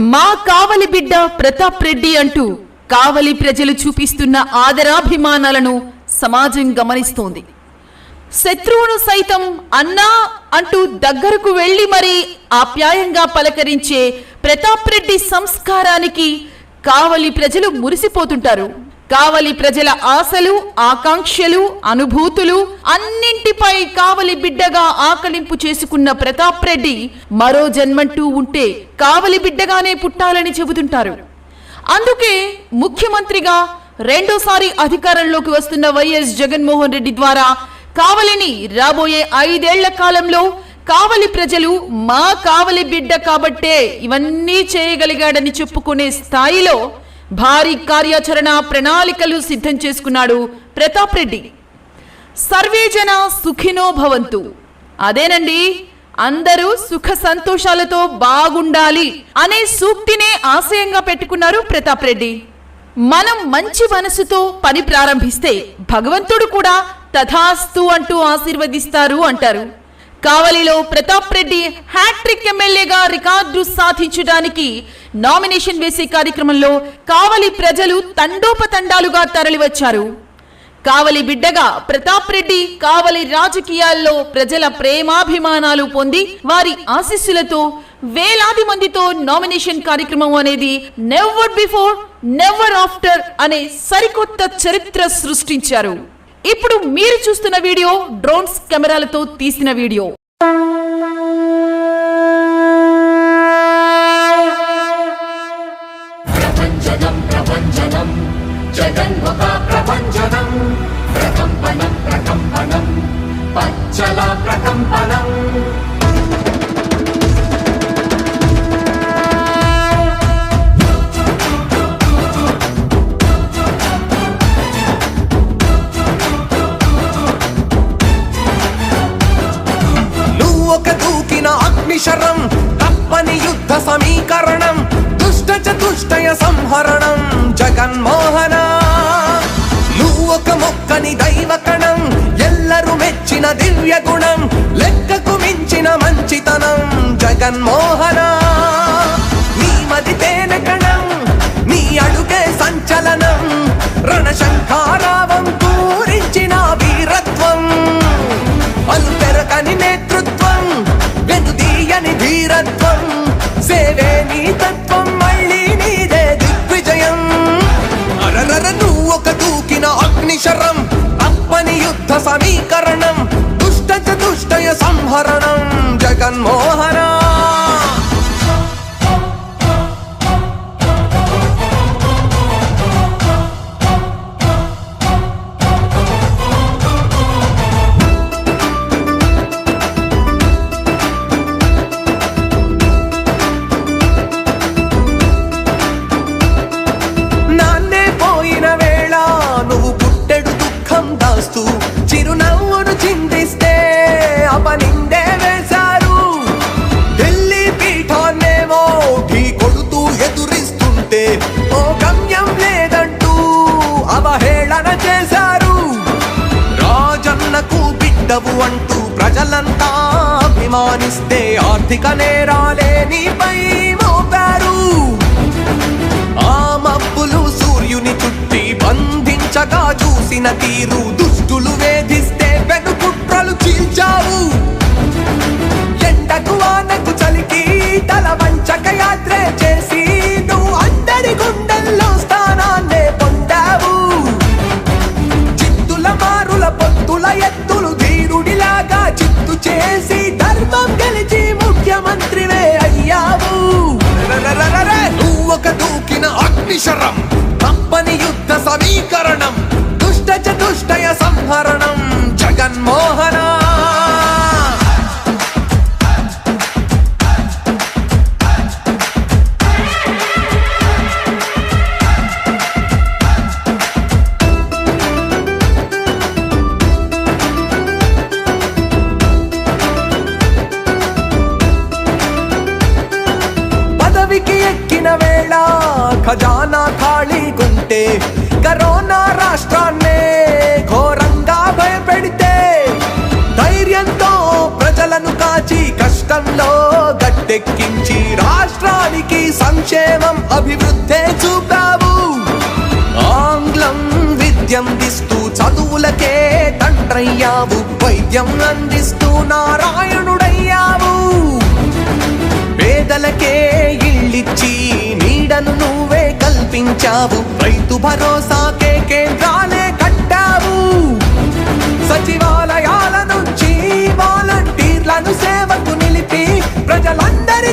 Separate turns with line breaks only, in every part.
మా కావలి బిడ్డ ప్రతాప్ రెడ్డి అంటూ కావలి ప్రజలు చూపిస్తున్న ఆదరాభిమానాలను సమాజం గమనిస్తోంది. శత్రువును సైతం అన్నా అంటూ దగ్గరకు వెళ్ళి మరీ ఆప్యాయంగా పలకరించే ప్రతాప్ రెడ్డి సంస్కారానికి కావలి ప్రజలు మురిసిపోతుంటారు. కావలి ప్రజల ఆశలు ఆకాంక్షలు అనుభూతులు అన్నింటిపై కావలి బిడ్డగా ఆకలింపు చేసుకున్న ప్రతాప్ రెడ్డి మరో జన్మంటూ ఉంటే కావలి బిడ్డగానే పుట్టాలని చెబుతుంటారు. అందుకే ముఖ్యమంత్రిగా రెండోసారి అధికారంలోకి వస్తున్న వైఎస్ జగన్మోహన్ రెడ్డి ద్వారా కావలిని రాబోయే ఐదేళ్ళ కాలంలో కావలి ప్రజలు మా కావలి బిడ్డ కాబట్టే ఇవన్నీ చేయగలిగాడని చెప్పుకునే స్థాయిలో భారీ కార్యాచరణ ప్రణాళికలు సిద్ధం చేసుకున్నాడు ప్రతాప్ రెడ్డి. సర్వేజన సుఖినో భవంతు. అదేనండి అందరూ సుఖ సంతోషాలతో బాగుండాలి అనే సూక్తినే ఆశయంగా పెట్టుకున్నారు ప్రతాప్ రెడ్డి. మనం మంచి మనసుతో పని ప్రారంభిస్తే భగవంతుడు కూడా తథాస్తు అంటూ ఆశీర్వదిస్తారు అంటారు. కావలిలో ప్రతాప్ రెడ్డి హ్యాట్రిక్ ఎమ్మెల్యేగా రికార్డు సాధించడానికి నామినేషన్ వేసే కార్యక్రమంలో కావలి ప్రజలు తండోపతండాలుగా తరలివచ్చారు. కావలి బిడ్డగా ప్రతాప్ రెడ్డి కావలి రాజకీయాల్లో ప్రజల ప్రేమాభిమానాలు పొంది వారి ఆశీస్సులతో వేలాది మందితో నామినేషన్ కార్యక్రమం అనేది నెవర్ బిఫోర్ నెవర్ ఆఫ్టర్ అనే సరికొత్త చరిత్ర సృష్టించారు. ఇప్పుడు మీరు చూస్తున్న వీడియో డ్రోన్స్ కెమెరాలతో తీసిన వీడియో.
ప్రపంచనం ప్రపంచనం జగన్ముఖ ప్రపంచనం. ప్రకంపనం ప్రకంపనం పచ్చల ప్రకంపనం.
సమీకరణం దుష్ట చతుష్టయ సంహరణం జగన్మోహన. నువ్వొక మొక్కని దైవకణం ఎల్లరూ మెచ్చిన దివ్య గుణం లెక్కకు మించిన మంచితనం జగన్మోహన. నీ మది తేనె కణం నీ అడుగే సంచలనం రణశంఖారావం పూరించిన వీరత్వం. అలు పెరగని నేతృత్వం సమీకరణం దుష్ట చతుష్టయ సంహరణం జగన్మోహన దాస్తూ చిరునవ్వును చిందిస్తే అపనిందే వేశారు. ఢిల్లీ పీఠాన్నేమో ఢీ కొడుతూ ఎదురిస్తుంటే ఓ గమ్యం లేదంటూ అవహేళన చేశారు. రాజన్నకు బిడ్డవు అంటూ ప్రజలంతా అభిమానిస్తే ఆర్థిక నేరాలే నీపై చేసిన తీరు దుష్టులు కష్టంలో గట్టెక్కించి రాష్ట్రానికి సంక్షేమం అభివృద్ధే చూపావు. ఆంగ్లం విద్యం దిస్తూ చదువులకే తండ్రయ్యావు. వైద్యం అందిస్తూ నారాయణుడయ్యావు. పేదలకే ఇళ్ళిచ్చి నీడను నువ్వే కల్పించావు. రైతు భరోసాకే కేంద్రాలే కట్టావు. సచివా ప్రజలందరి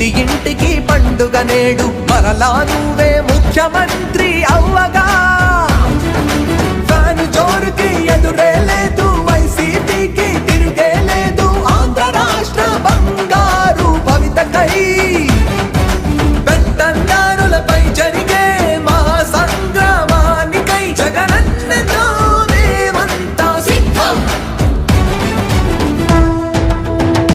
ఇంటి ఇంటికి పండుగ నేడు. మరలా నువ్వే ముఖ్యమంత్రి అవ్వగా.